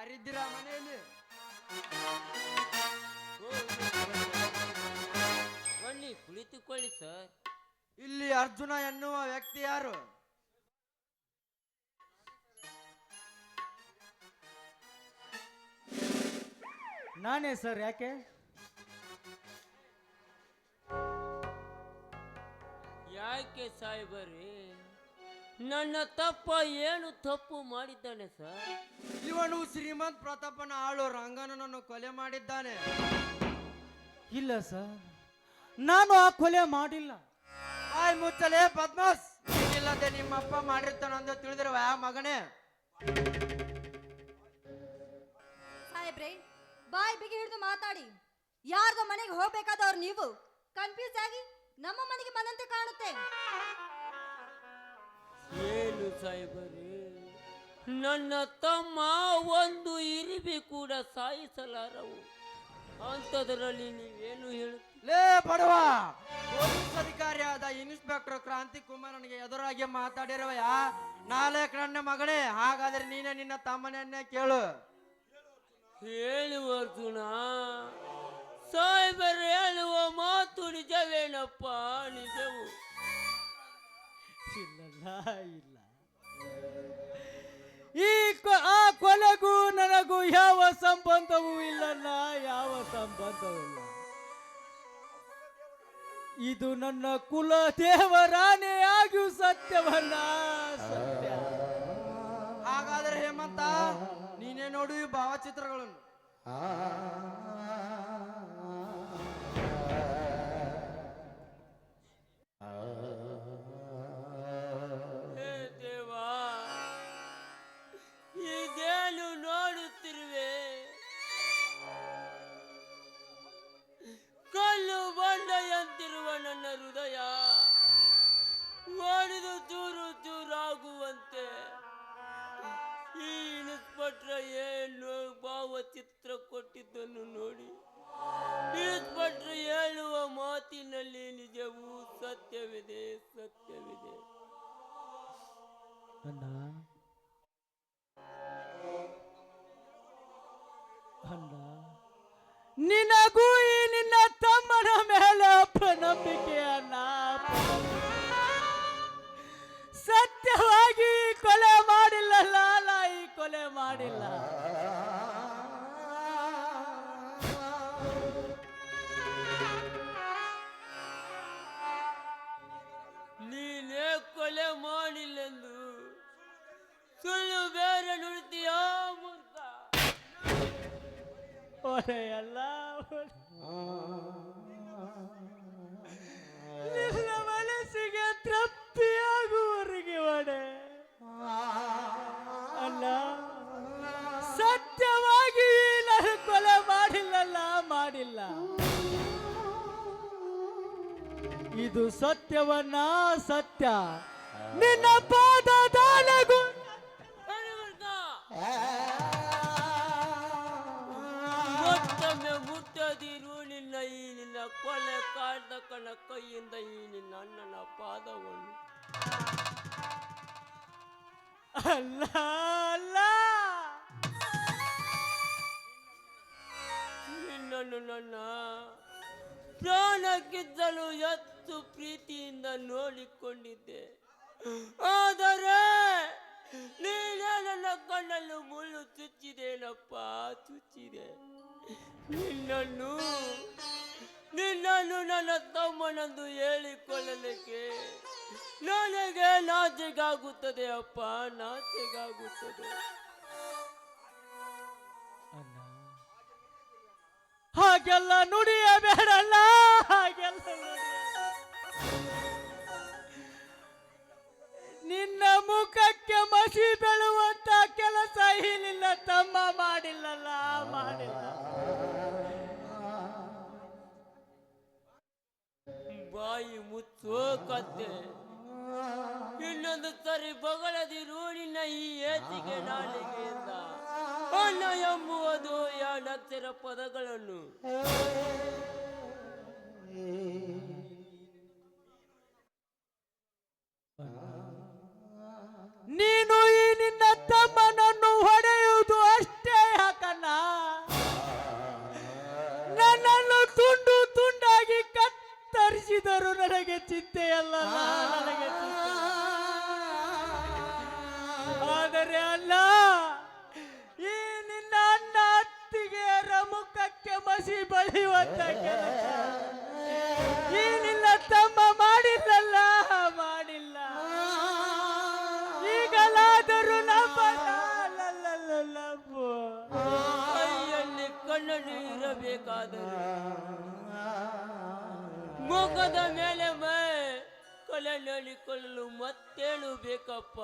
ಯಾರಿದ್ದೀರಾ ಮನೆಯಲ್ಲಿ? ಬನ್ನಿ ಕುಳಿತುಕೊಳ್ಳಿ ಸರ್. ಇಲ್ಲಿ ಅರ್ಜುನ ಎನ್ನುವ ವ್ಯಕ್ತಿ ಯಾರು? ನಾನೇ ಸರ್ ಯಾಕೆ? ಯಾಕೆ ಸಾಹೇಬರೇ? ನನ್ನ ತಪ್ಪ ಏನು ತಪ್ಪು ಮಾಡಿದ್ದಾನೆ ಸರ್? ಇವನು ಶ್ರೀಮಂತ್ ಪ್ರತಾಪನ ಆಳು ರಂಗನನ್ನು ಕೊಲೆ ಮಾಡಿದ್ದಾನೆ. ಇಲ್ಲ ಸರ್ ನಾನು ಆ ಕೊಲೆ ಮಾಡಿಲ್ಲ. ಆಯ್ ಮುಚ್ಚಲೆ ಪದ್ಮಾಸ್. ಇಲ್ಲದೆ ನಿಮ್ಮಪ್ಪ ಮಾಡಿರ್ತಾನ ಅಂತ ತಿಳಿದಿರುವ ಆ ಮಗನೇ. ಸಾಹೇಬ್ರೆ ಬಾಯ್ ಬಿಗಿ ಹಿಡಿದು ಮಾತಾಡಿ. ಯಾರ್ದೋ ಮನೆಗೆ ಹೋಗ್ಬೇಕಾದವ್ರು ನೀವು. ಕನ್ಫ್ಯೂಸ್ ಆಗಿ ನಮ್ಮ ಮನೆಗೆ ಬಂದಂತೆ ಕಾಣುತ್ತೆ. ಏನು ಸಾಹೇಬರೇ? ನನ್ನ ತಮ್ಮ ಒಂದು ಇರಿಬಿ ಕೂಡ ಸಾಯಿಸಲಾರವು. ಅಂಥದ್ರಲ್ಲಿ ನೀವೇನು ಹೇಳುತ್ತೀರಿ? ಲೇ ಬಡವ! ಪೊಲೀಸ್ ಅಧಿಕಾರಿಯಾದ ಇನ್ಸ್ಪೆಕ್ಟರ್ ಕ್ರಾಂತಿ ಕುಮಾರನಿಗೆ ಎದುರಾಗಿ ಮಾತಾಡಿರವಯ್ಯ ನಾಳೆ ನನ್ನ ಮಗಳೇ ಹಾಗಾದ್ರೆ ನೀನೇ ನಿನ್ನ ತಮ್ಮನನ್ನೇ ಕೇಳು. ಹೇಳುವ ಅರ್ಜುನ. ಸಾಹೇಬರು ಹೇಳುವ ಮಾತು ನಿಜವೇನಪ್ಪ? ನಿಜವು. ಇಲ್ಲ ಇಲ್ಲ. ಈ ಕೊ- ಆ ಕೊಲೆಗೂ ನನಗೂ ಯಾವ ಸಂಬಂಧವೂ ಇಲ್ಲಲ್ಲ ಯಾವ ಸಂಬಂಧವೂ ಇಲ್ಲ. ಇದು ನನ್ನ ಕುಲ ದೇವರಾನೇ ಆಗಿಯೂ ಸತ್ಯವಲ್ಲ ಸತ್ಯ. ಹಾಗಾದ್ರೆ ಹೇಮಂತ ನೀನೇ ನೋಡು ಭಾವಚಿತ್ರಗಳನ್ನು. ಭಾವಚಿತ್ರ ಕೊಟ್ಟಿದ್ದನ್ನು ನೋಡಿ ಭಟ್ರು ಹೇಳುವ ಮಾತಿನಲ್ಲಿ ನಿಜವೂ ಸತ್ಯವಿದೆ ಸತ್ಯವಿದೆ. ಅಣ್ಣ. ಅಣ್ಣ. ನಿನಗೂ ಸುಳ್ಳು ಬೇರೆ ನುಡಿತೀಯೋ ಮೂರ್ಖ? ಒಡೆಯಲ್ಲ ನಿನ್ನ ಮನಸ್ಸಿಗೆ ತೃಪ್ತಿಯಾಗುವವರೆಗೆ ಒಡೆ ಅಲ್ಲ, ಸತ್ಯವಾಗಿ ನಾನು ಕೊಲೆ ಮಾಡಿಲ್ಲಲ್ಲ, ಮಾಡಿಲ್ಲ. ಇದು ಸತ್ಯವನ್ನ ಸತ್ಯ. ನಿನ್ನ ಸರಿ ನಿನ್ನ ಕಾಡ್ದ ಕಣ ಕೈಯಿಂದ ಈ ನಿನ್ನ ಅಣ್ಣನ ಪಾದವನ್ನು. ಅಲ್ಲ ಅಲ್ಲ. ನಿನ್ನನ್ನು ನನ್ನ ಪ್ರಾಣಕ್ಕಿದ್ದಲು ಎತ್ತು ಪ್ರೀತಿಯಿಂದ ನೋಡಿಕೊಂಡಿದ್ದೆ. ಆದರೆ ನೀನೇ ನನ್ನ ಕಣ್ಣಲ್ಲಿ ಮುಳ್ಳು ಚುಚ್ಚಿದೇನಪ್ಪ ಚುಚ್ಚಿದೆ. ನಿನ್ನನ್ನು ನಿನ್ನನ್ನು ನನ್ನ ತಮ್ಮನಂದು ಹೇಳಿಕೊಳ್ಳಲಿಕ್ಕೆ ನನಗೆ ನಾಚಿಗಾಗುತ್ತದೆ ಅಪ್ಪ ನಾಚಿಗಾಗುತ್ತದೆ. ಹಾಗೆಲ್ಲ ನುಡಿಯಬೇಡಲ್ಲ ಮುಚ್ಚೋ ಕತ್ತೆ ಇನ್ನೊಂದು ಸರಿ ಬಗಳದಿ ನಿನ್ನ ಈ ಏತಿಗೆ ನಾಲಿಗೆಯಿಂದ ಅಣ್ಣ ಎಂಬುವುದು ಎರಡಕ್ಷರ ಪದಗಳನ್ನು. ನೀನು ಈ ನಿನ್ನ ತಮ್ಮನನ್ನು ಚಿಂತೆ ಅಲ್ಲ ನನಗೆ ಆದರೆ ಅಲ್ಲ ಕೊಲೆ ಮತ್ತೇಳು ಬೇಕಪ್ಪ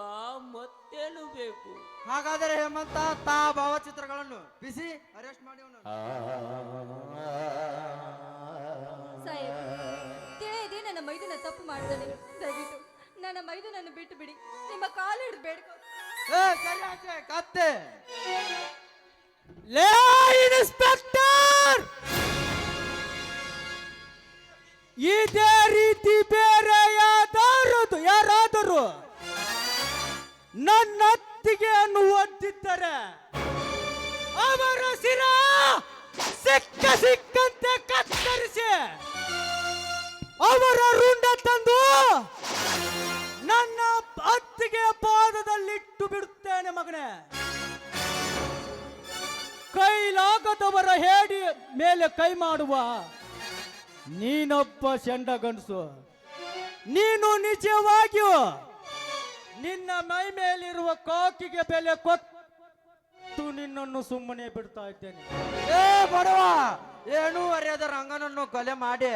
ಮತ್ತೇಳು ಬೇಕು ಹಾಗಾದರೆ ಹೇಮಂತ ತಾ ಭಾವಚಿತ್ರಗಳನ್ನು ಬಿಸಿ ಅರೆಸ್ಟ್ ಮಾಡಿ. ಸಾಹೇಬ್ ತಿಳಿಯದೆ ನನ್ನ ಮೈದುನ ತಪ್ಪು ಮಾಡ್ತಾನೆ ದಯವಿಟ್ಟು ನನ್ನ ಮೈದುನನ್ನು ಬಿಟ್ಟು ಬಿಡಿ ನಿಮ್ಮ ಕಾಲು ಹಿಡಿದು ಬೇಡ್ಕೊ ಏ ಸರಿ ಆಚೆ ಕತ್ತೆ ಲೇ ಇನ್ಸ್ಪೆಕ್ಟರ್ ಇದೇ ನನ್ನ ಅನ್ನುವಂತಿದ್ದರೆ ಅವರ ಸಿರ ಸಿಕ್ಕ ಸಿಕ್ಕಂತೆ ಕತ್ತರಿಸಿ ಅವರ ರುಂಡ ತಂದು ನನ್ನ ಅತ್ತಿಗೆ ಪಾದದಲ್ಲಿಟ್ಟು ಬಿಡುತ್ತೇನೆ ಮಗನೇ. ಕೈಲಾಗದವರ ಹೇಡಿ ಮೇಲೆ ಕೈ ಮಾಡುವ ನೀನೊಬ್ಬ ಗಂಡಸು ನೀನು ನಿಜವಾಗಿಯೂ ನಿನ್ನ ಮೈ ಮೇಲಿರುವ ಕಾಕಿಗೆ ಬೆಲೆ ಕೊಟ್ಟು ನಿನ್ನನ್ನು ಸುಮ್ಮನೆ ಬಿಡ್ತಾ ಇದ್ದೇನೆ. ಏ ಬಡವ ಏನೂ ಅರಿಯದ ರಂಗನನ್ನು ಕೊಲೆ ಮಾಡಿ.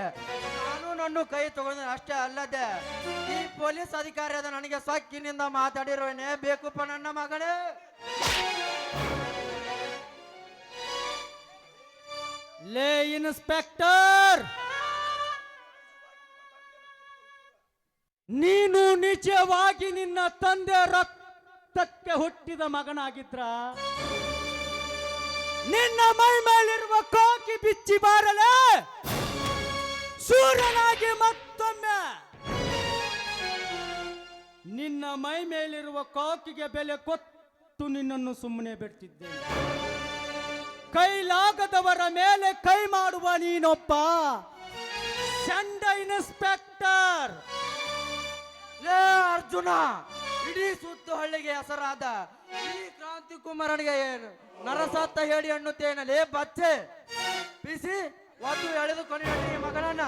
ನಾನು ನನ್ನ ಕೈ ತಗೊಂಡು ಅಷ್ಟೇ ಅಲ್ಲದೆ ಈ ಪೊಲೀಸ್ ಅಧಿಕಾರಿಯಾದ ನನಗೆ ಸಕ್ಕಿನಿಂದ ಮಾತಾಡಿರೋನೇ ಬೇಕುಪ್ಪ ನನ್ನ ಮಗಳೇ? ಲೇ ಇನ್ಸ್ಪೆಕ್ಟರ್! ನೀನು ನಿಜವಾಗಿ ನಿನ್ನ ತಂದೆ ರಕ್ತಕ್ಕೆ ಹುಟ್ಟಿದ ಮಗನಾಗಿದ್ರ? ನಿನ್ನ ಮೈ ಮೇಲಿರುವ ಕೋಕಿ ಬಿಚ್ಚಿ ಬಾರಲೆ? ಸೂರ್ಯನಾಗಿ ಮತ್ತೊಮ್ಮೆ. ನಿನ್ನ ಮೈ ಮೇಲಿರುವ ಕಾಕಿಗೆ ಬೆಲೆ ಕೊತ್ತು ನಿನ್ನನ್ನು ಸುಮ್ಮನೆ ಬಿಡ್ತಿದ್ದೆ. ಕೈಲಾಗದವರ ಮೇಲೆ ಕೈ ಮಾಡುವ ನೀನೊಬ್ಬ. ಚಂಡ ಇನ್ಸ್ಪೆಕ್ಟರ್ ಲೇ ಅರ್ಜುನ, ಇಡೀ ಸುತ್ತು ಹಳ್ಳಿಗೆ ಹೆಸರಾದ ಈ ಕ್ರಾಂತಿ ಕುಮಾರನಿಗೆ ಏನು? ನರಸತ್ತ ಹೇಳಿ ಅನ್ನುತ್ತೇನೆ ಲೇ ಬಚ್ಚೆ, ಬಿಸಿ ಒಂದು ಎಳೆದು ಈ ಮಗನನ್ನ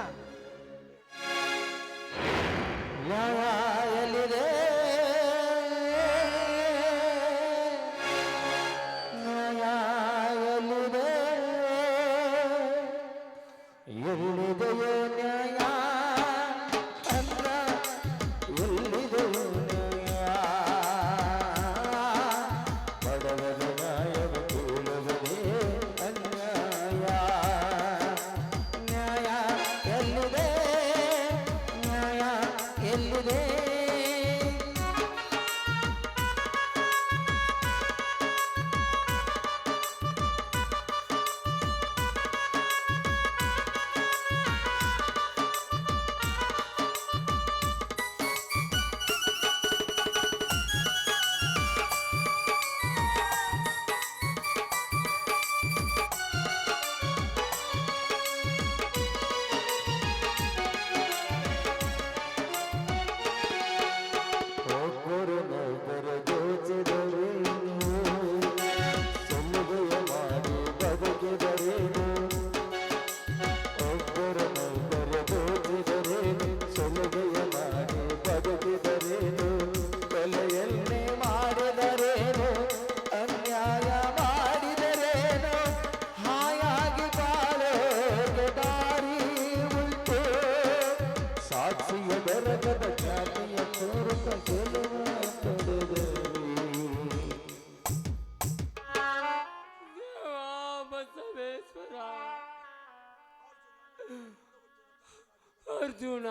ಅರ್ಜುನ,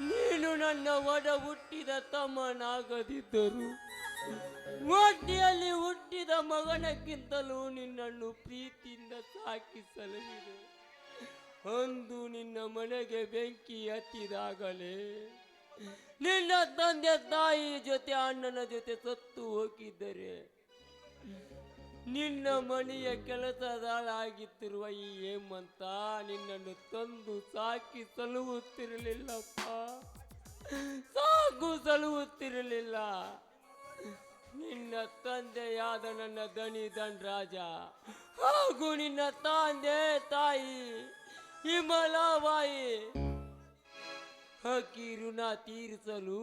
ನೀನು ನನ್ನ ಒಡ ಹುಟ್ಟಿದ ತಮ್ಮನಾಗದಿದ್ದರು ಒಟ್ಟಿಯಲ್ಲಿ ಹುಟ್ಟಿದ ಮಗನಕ್ಕಿಂತಲೂ ನಿನ್ನನ್ನು ಪ್ರೀತಿಯಿಂದ ಸಾಕಿ ಸಲಹಿದೆ ಅಂದು ನಿನ್ನ ಮನೆಗೆ ಬೆಂಕಿ ಹತ್ತಿದಾಗಲೇ, ನಿನ್ನ ತಂದೆ ತಾಯಿ ಜೊತೆ ಅಣ್ಣನ ಜೊತೆ ಸತ್ತು ಹೋಗಿದ್ದರೆ ನಿನ್ನ ಮನೆಯ ಕೆಲಸದಾಳಾಗಿತ್ತಿರುವ ಈ ಹೇಮಂತ ನಿನ್ನನ್ನು ತಂದು ಸಾಕಿ ಸಲುವುತ್ತಿರಲಿಲ್ಲಪ್ಪ ಸಾಕು ಸಲುವುತ್ತಿರಲಿಲ್ಲ ನಿನ್ನ ತಂದೆಯಾದ ನನ್ನ ದಣಿ ದಂಡರಾಜ ಹಾಗೂ ನಿನ್ನ ತಂದೆ ತಾಯಿ ಹಿಮಲಾಬಾಯಿ ಹಕೀರುನ ತೀರಿಸಲು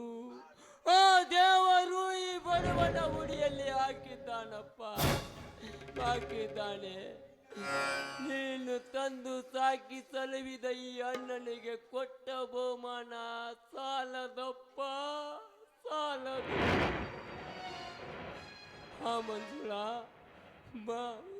ಆ ದೇವರು ಈ ಬಡವನ ಉಡಿಯಲ್ಲಿ ಹಾಕಿದ್ದಾನಪ್ಪ. ಹಾಕಿದ್ದಾನೆ ನೀನು ತಂದು ಸಾಕಿ ಸಲವಿದ ಈ ಅಣ್ಣನಿಗೆ ಕೊಟ್ಟ ಬಹುಮಾನ. ಸಾಲದಪ್ಪ ಸಾಲದ. ಆ ಮಂಜುಳಾ ಬಾ.